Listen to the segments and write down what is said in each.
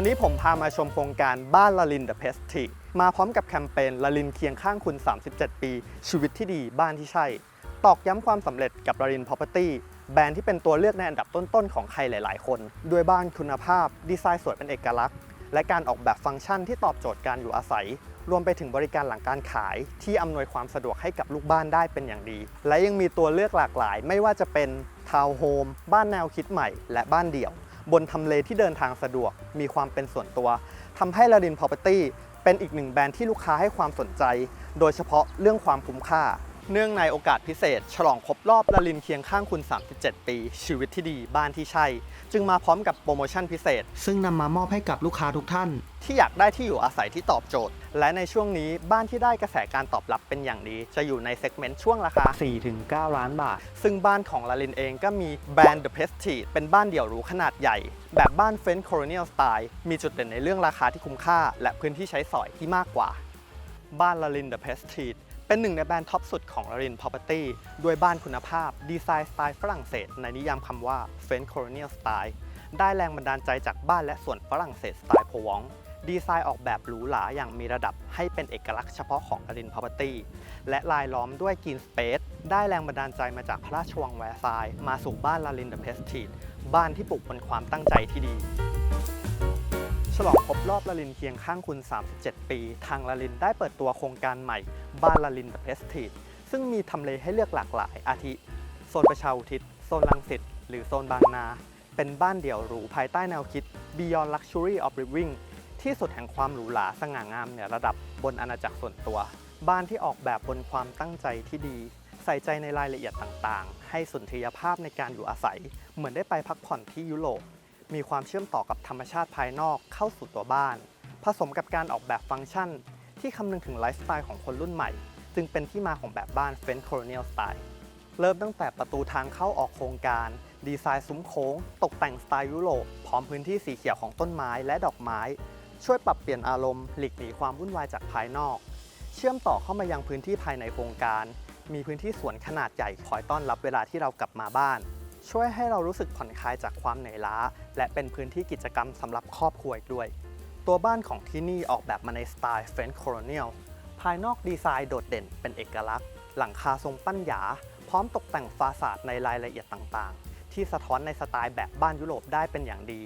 วันนี้ผมพามาชมโครงการบ้านลาลินเดอะเพสท r มาพร้อมกับแคมเปญลาลินเคียงข้างคุณ 37 ปี ชีวิตที่ดีบ้านที่ใช่ ตอกย้ำความสำเร็จกับลาลิน Property แบรนด์ที่เป็นตัวเลือกในอันดับต้นๆของใครหลาย ๆ คน ด้วยบ้านคุณภาพ ดีไซน์สวยเป็นเอกลักษณ์ และการออกแบบฟังก์ชันที่ตอบโจทย์การอยู่อาศัย รวมไปถึงบริการหลังการขาย ที่อำนวยความสะดวกให้กับลูกบ้านได้เป็นอย่างดี และยังมีตัวเลือกหลากหลาย ไม่ว่าจะเป็นทาวน์โฮมบ้านแนวคิดใหม่ และบ้านเดี่ยว บนทำเลที่เดินทางสะดวก มีความเป็นส่วนตัวทำให้ลาดิน Property เป็นอีกหนึ่งแบรนด์ที่ลูกค้าให้ความสนใจ โดยเฉพาะเรื่องความคุ้มค่า เนื่องในโอกาสพิเศษ ฉลองครบรอบลาลินเคียงข้างคุณ 37 ปี ชีวิตที่ดีบ้านที่ใช่ จึงมาพร้อมกับโปรโมชั่นพิเศษ ซึ่งนำมามอบให้กับลูกค้าทุกท่าน ที่อยากได้ที่อยู่อาศัยที่ตอบโจทย์ และในช่วงนี้บ้านที่ได้กระแสการตอบรับเป็นอย่างดี จะอยู่ในเซกเมนต์ช่วงราคา 4-9 ล้านบาท ซึ่งบ้านของลาลินเองก็มีแบรนด์ The Prestige เป็นบ้านเดี่ยวหรูขนาดใหญ่ แบบบ้านเฟรนช์ Colonial Style มีจุดเด่นในเรื่องราคาที่คุ้มค่า และพื้นที่ใช้สอยที่มากกว่า บ้านลาลิน The Prestige เป็นหนึ่งในแบรนด์ท็อปสุดของลาลิน Property ด้วยบ้านคุณภาพ ดีไซน์สไตล์ฝรั่งเศส ในนิยามคำว่า French Colonial Style ได้แรงบันดาลใจจากบ้านและสวนฝรั่งเศสสไตล์โพวองดีไซน์ออกแบบหรูหราอย่างมีระดับให้เป็นเอกลักษณ์เฉพาะของลาลิน Property และลายล้อมด้วยกรีนสเปซได้แรงบันดาลใจมาจากพระราชวังแวร์ซายมาสู่บ้านลาลิน The Prestige บ้านที่ปลูกบนความตั้งใจที่ดี ลองครบรอบลาลินเคียงข้างคุณ 37 ปี ทางลาลินได้เปิดตัวโครงการใหม่ บ้านลาลิน The Prestige ซึ่งมีทำเลให้เลือกหลากหลาย อาทิ โซนประชาอุทิศ โซนลังสิต หรือโซนบางนา เป็นบ้านเดี่ยวหรูภายใต้แนวคิด Beyond Luxury of Living ที่สุดแห่งความหรูหราสง่างามเหนือระดับบนอาณาจักรส่วนตัว บ้านที่ออกแบบบนความตั้งใจที่ดี ใส่ใจในรายละเอียดต่างๆ ให้สุนทรียภาพในการอยู่อาศัย เหมือนได้ไปพักผ่อนที่ยุโรป มีความเชื่อมต่อกับธรรมชาติภายนอกเข้าสู่ตัวบ้าน ผสมกับการออกแบบฟังก์ชัน ที่คำนึงถึงไลฟ์สไตล์ของคนรุ่นใหม่ จึงเป็นที่มาของแบบบ้าน French Colonial Style เริ่มตั้งแต่ประตูทางเข้าออกโครงการ ดีไซน์ซุ้มโค้ง ตกแต่งสไตล์ยุโรปพร้อมพื้นที่สีเขียวของต้นไม้และดอกไม้ ช่วยปรับเปลี่ยนอารมณ์หลีกหนีความวุ่นวายจากภายนอก เชื่อมต่อเข้ามายังพื้นที่ภายในโครงการ มีพื้นที่สวนขนาดใหญ่คอยต้อนรับเวลาที่เรากลับมาบ้าน ช่วยให้เรารู้สึกผ่อนคลายจากความเหนื่อยล้า และเป็นพื้นที่กิจกรรมสำหรับครอบครัวอีกด้วย ตัวบ้านของที่นี่ออกแบบมาในสไตล์ French Colonial ภายนอกดีไซน์โดดเด่นเป็นเอกลักษณ์ หลังคาทรงปั้นหยา พร้อมตกแต่งฟาสาดในรายละเอียดต่างๆ ที่สะท้อนในสไตล์แบบบ้านยุโรปได้เป็นอย่างดี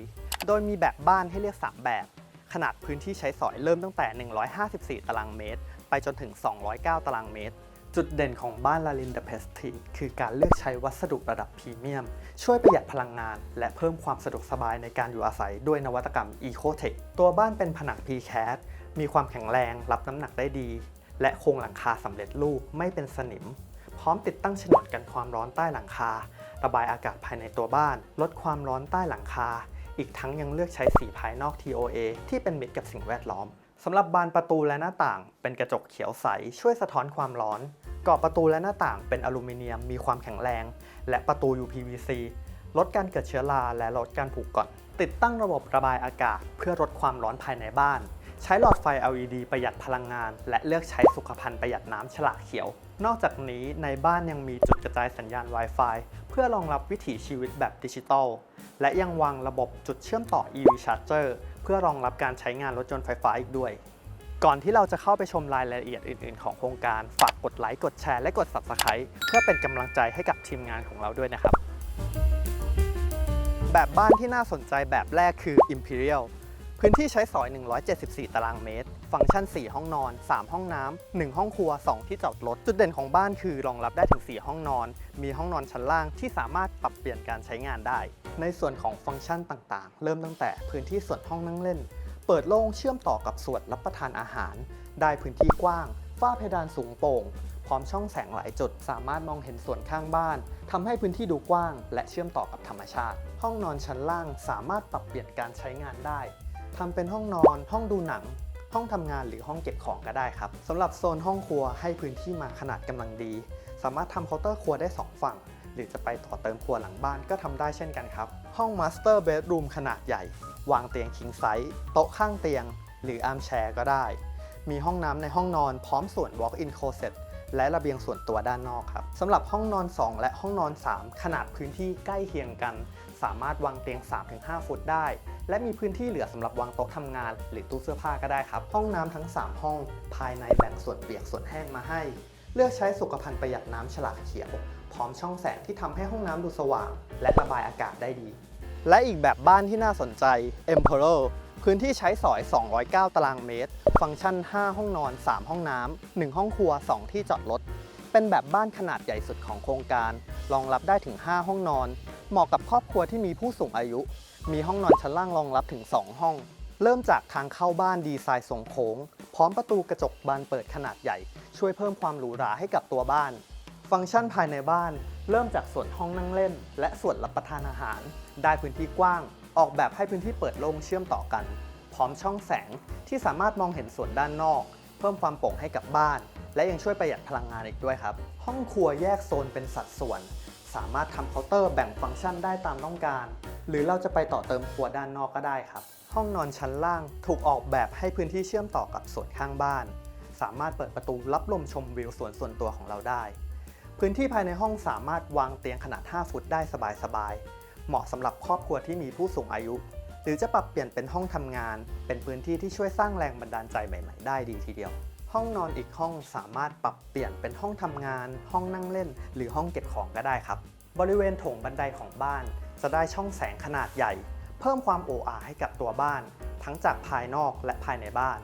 โดยมีแบบบ้านให้เลือก 3 แบบ ขนาดพื้นที่ใช้สอยเริ่มตั้งแต่ 154 ตารางเมตร ไปจนถึง 209 ตารางเมตร จุดเด่นของบ้านลาลินเดอะเพสทีคือการเลือกใช้วัสดุระดับพรีเมียม ช่วยประหยัดพลังงาน และเพิ่มความสะดวกสบายในการอยู่อาศัยด้วยนวัตกรรม Ecotech ตัวบ้านเป็นผนัง Precast มีความแข็งแรงรับน้ำหนักได้ดี และโครงหลังคาสำเร็จรูปไม่เป็นสนิม พร้อมติดตั้งฉนวนกันความร้อนใต้หลังคา ระบายอากาศภายในตัวบ้าน ลดความร้อนใต้หลังคา อีกทั้งยังเลือกใช้สีภายนอก TOA ที่เป็นมิตรกับสิ่งแวดล้อมสำหรับบานประตูและหน้าต่าง เป็นกระจกเขียวใสช่วยสะท้อนความร้อน กรอบประตูและหน้าต่างเป็นอลูมิเนียมมีความแข็งแรง และประตู UPVC ลดการเกิดเชื้อราและลดการผุก่อน ติดตั้งระบบระบายอากาศ เพื่อลดความร้อนภายในบ้าน ใช้หลอดไฟ LED ประหยัดพลังงาน และเลือกใช้สุขภัณฑ์ประหยัดน้ำฉลากเขียว นอกจากนี้ในบ้านยังมีจุดกระจายสัญญาณ Wi-Fi เพื่อรองรับวิถีชีวิตแบบดิจิตอลและยังวางระบบจุดเชื่อมต่อ EV Charger เพื่อรองรับการใช้งานรถยนต์ไฟฟ้าอีกด้วย ก่อนที่เราจะเข้าไปชมรายละเอียดอื่น ๆ ของโครงการ ฝากกดไลค์ กดแชร์ และกด Subscribe เพื่อเป็นกำลังใจให้กับทีมงานของเราด้วยนะครับ แบบบ้านที่น่าสนใจแบบแรกคือ Imperial พื้นที่ใช้สอย 174 ตารางเมตร ฟังก์ชัน 4 ห้องนอน 3 ห้องน้ำ 1 ห้องครัว 2 ที่จอดรถ จุดเด่นของบ้านคือรองรับได้ถึง 4 ห้องนอน มีห้องนอนชั้นล่างที่สามารถปรับเปลี่ยนการใช้งานได้ ในส่วนของฟังก์ชันต่างๆ เริ่มตั้งแต่พื้นที่ส่วนห้องนั่งเล่น เปิดโล่งเชื่อมต่อกับส่วนรับประทานอาหาร ได้พื้นที่กว้าง ฝ้าเพดานสูงโปร่ง พร้อมช่องแสงหลายจุด สามารถมองเห็นส่วนข้างบ้านทำให้พื้นที่ดูกว้าง และเชื่อมต่อกับธรรมชาติ ห้องนอนชั้นล่างสามารถปรับเปลี่ยนการใช้งานได้ทำเป็นห้องนอน ห้องดูหนัง ห้องทำงานหรือห้องเก็บของก็ได้ครับสำหรับโซนห้องครัวให้พื้นที่มาขนาดกำลังดี สามารถทำเคาน์เตอร์ครัวได้ 2 ฝั่ง หรือจะไปต่อเติมครัวหลังบ้านก็ทำได้เช่นกันครับ ห้องมาสเตอร์เบดรูมขนาดใหญ่ วางเตียงคิงไซส์โต๊ะข้างเตียง หรืออาร์มแชร์ก็ได้ มีห้องน้ำในห้องนอนพร้อมส่วน Walk-in Closet และระเบียงส่วนตัวด้านนอกครับสำหรับห้องนอน 2 และห้องนอน 3 ขนาดพื้นที่ใกล้เคียงกัน สามารถวางเตียง 3-5 ฟุตได้ และมีพื้นที่เหลือสำหรับวางโต๊ะทำงาน หรือตู้เสื้อผ้าก็ได้ครับ ห้องน้ำทั้ง 3 ห้อง ภายในแบ่งส่วนเปียกส่วนแห้งมาให้ เลือกใช้สุขภัณฑ์ประหยัดน้ำฉลากเขียว พร้อมช่องแสงที่ทำให้ห้องน้ำดูสว่าง และระบายอากาศได้ดี และอีกแบบบ้านที่น่าสนใจ Emperor พื้นที่ใช้สอย 209 ตารางเมตร ฟังก์ชัน 5 ห้องนอน 3 ห้องน้ำ 1 ห้องครัว 2 ที่จอดรถ เป็นแบบบ้านขนาดใหญ่สุดของโครงการ รองรับได้ถึง 5 ห้องนอน เหมาะกับครอบครัวที่มีผู้สูงอายุ มีห้องนอนชั้นล่างรองรับถึง 2 ห้อง เริ่มจากทางเข้าบ้านดีไซน์ทรงโค้ง พร้อมประตูกระจกบานเปิดขนาดใหญ่ ช่วยเพิ่มความหรูหราให้กับตัวบ้าน ฟังก์ชันภายในบ้าน เริ่มจากส่วนห้องนั่งเล่น และส่วนรับประทานอาหาร ได้พื้นที่กว้าง ออกแบบให้พื้นที่เปิดโล่งเชื่อมต่อกัน พร้อมช่องแสงที่สามารถมองเห็นส่วนด้านนอก เพิ่มความโปร่งให้กับบ้าน และยังช่วยประหยัดพลังงานอีกด้วยครับ ห้องครัวแยกโซนเป็นสัดส่วน สามารถทำเคาน์เตอร์แบ่งฟังก์ชันได้ตามต้องการ หรือเราจะไปต่อเติมครัวด้านนอกก็ได้ครับ ห้องนอนชั้นล่างถูกออกแบบให้พื้นที่เชื่อมต่อกับสวนข้างบ้าน สามารถเปิดประตูรับลมชมวิวสวนส่วนตัวของเราได้ พื้นที่ภายในห้องสามารถวางเตียงขนาด 5 ฟุตได้สบายๆ เหมาะสำหรับครอบครัวที่มีผู้สูงอายุ หรือจะปรับเปลี่ยนเป็นห้องทำงาน เป็นพื้นที่ที่ช่วยสร้างแรงบันดาลใจใหม่ ๆ ได้ดีทีเดียว ห้องนอนอีกห้องสามารถปรับเปลี่ยนเป็นห้องทำงาน ห้องนั่งเล่น หรือห้องเก็บของก็ได้ครับ บริเวณโถงบันไดของบ้าน จะได้ช่องแสงขนาดใหญ่ เพิ่มความโอ้อาให้กับตัวบ้าน ทั้งจากภายนอกและภายในบ้าน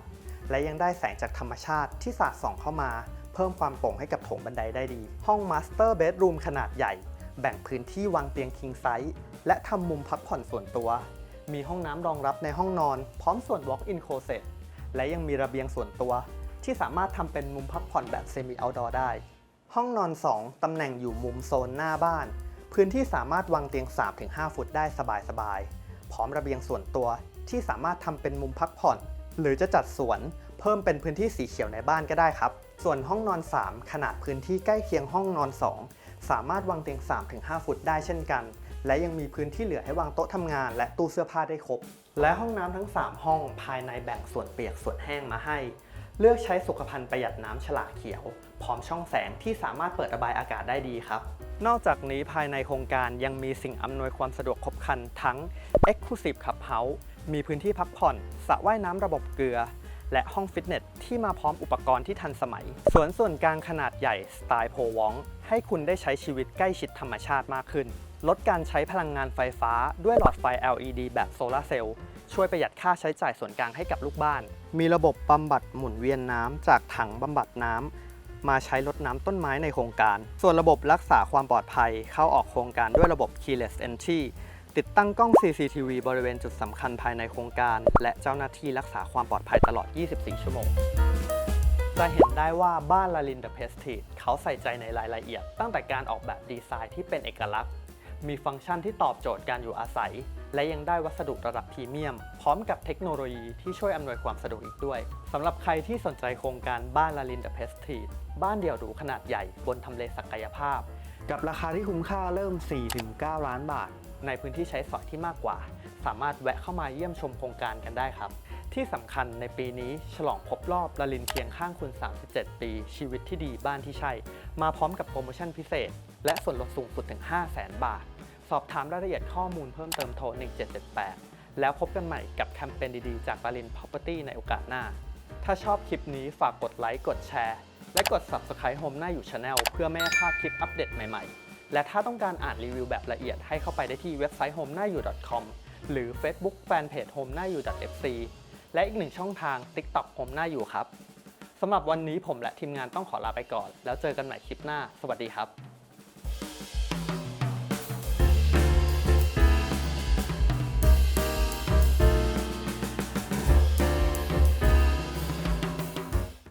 และยังได้แสงจากธรรมชาติที่สาดส่องเข้ามา เพิ่มความโปร่งให้กับโถงบันไดได้ดี ห้องมาสเตอร์เบดรูมขนาดใหญ่ แบ่งพื้นที่วางเตียงคิงไซส์และทำมุมพักผ่อนส่วนตัว มีห้องน้ำรองรับในห้องนอน พร้อมส่วน Walk-in closet และยังมีระเบียงส่วนตัว ที่สามารถทำเป็นมุมพักผ่อนแบบเซมิเอาดอร์ได้ ห้องนอน 2ตำแหน่งอยู่มุมโซนหน้าบ้าน พื้นที่สามารถวางเตียง 3-5 ฟุตได้สบายๆ พร้อมระเบียงส่วนตัวที่สามารถทำเป็นมุมพักผ่อน หรือจะจัดสวนเพิ่มเป็นพื้นที่สีเขียวในบ้านก็ได้ครับ ส่วนห้องนอน 3 ขนาดพื้นที่ใกล้เคียงห้องนอน 2 สามารถวางเตียง 3-5 ฟุตได้เช่นกัน และยังมีพื้นที่เหลือให้วางโต๊ะทำงาน และตู้เสื้อผ้าได้ครบ และห้องน้ำทั้ง 3 ห้องภายในแบ่งส่วนเปียกส่วนแห้งมาให้ เลือกใช้สุขภัณฑ์ประหยัดน้ำฉลากเขียว พร้อมช่องแสงที่สามารถเปิดระบายอากาศได้ดีครับ นอกจากนี้ภายในโครงการยังมีสิ่งอำนวยความสะดวกครบครันทั้ง Exclusive Clubhouse มีพื้นที่พักผ่อนสระว่ายน้ำระบบเกลือ และห้องฟิตเนสที่มาพร้อมอุปกรณ์ที่ทันสมัย สวนส่วนกลางขนาดใหญ่สไตล์โพวองให้คุณได้ใช้ชีวิตใกล้ชิดธรรมชาติมากขึ้น ลดการใช้พลังงานไฟฟ้าด้วยหลอดไฟ LED แบบโซลาร์เซลล์ช่วยประหยัดค่าใช้จ่ายส่วนกลางให้กับลูกบ้าน มีระบบบำบัดหมุนเวียนน้ำจากถังบำบัดน้ำ มาใช้ลดน้ำต้นไม้ในโครงการ ส่วนระบบรักษาความปลอดภัยเข้าออกโครงการด้วยระบบ keyless entry ติดตั้งกล้อง CCTV บริเวณจุดสำคัญภายในโครงการ และเจ้าหน้าที่รักษาความปลอดภัยตลอด 24 ชั่วโมง จะเห็นได้ว่าบ้านลาลินเดอะเพสทีเขาใส่ใจในรายละเอียด ตั้งแต่การออกแบบดีไซน์ที่เป็นเอกลักษณ์ มีฟังก์ชันที่ตอบโจทย์การอยู่อาศัย และยังได้วัสดุระดับพรีเมียม พร้อมกับเทคโนโลยีที่ช่วยอำนวยความสะดวกอีกด้วยสำหรับใครที่สนใจโครงการบ้านลาลินเดอะเพสที บ้านเดี่ยวหรูขนาดใหญ่บนทำเลศักยภาพ กับราคาที่คุ้มค่าเริ่ม 4-9 ล้านบาท ในพื้นที่ใช้สอยที่มากกว่า สามารถแวะเข้ามาเยี่ยมชมโครงการกันได้ครับ ที่สำคัญในปีนี้ฉลองครบรอบละลินเคียงข้างคุณ 37 ปี ชีวิตที่ดีบ้านที่ใช่ มาพร้อมกับโปรโมชั่นพิเศษ และส่วนลดสูงสุดถึง 500,000 บาท สอบถามรายละเอียดข้อมูลเพิ่มเติมโทร 1778 แล้วพบกันใหม่กับแคมเปญดีๆจากลาลิน Property ในโอกาสหน้า ถ้าชอบคลิปนี้ฝากกดไลค์กดแชร์ และกด Subscribe Home หน้าอยู่ Channel เพื่อไม่ให้พลาดคลิปอัปเดตใหม่ๆ และถ้าต้องการอ่านรีวิวแบบละเอียดให้เข้าไปได้ที่เว็บไซต์ home หน้าอยู่ .com หรือ Facebook Fanpage home หน้าอยู่ .fc และอีกหนึ่งช่องทาง TikTok ผมหน้าอยู่ครับสำหรับวันนี้ผมและทีมงานต้องขอลาไปก่อน แล้วเจอกันใหม่คลิปหน้า สวัสดีครับ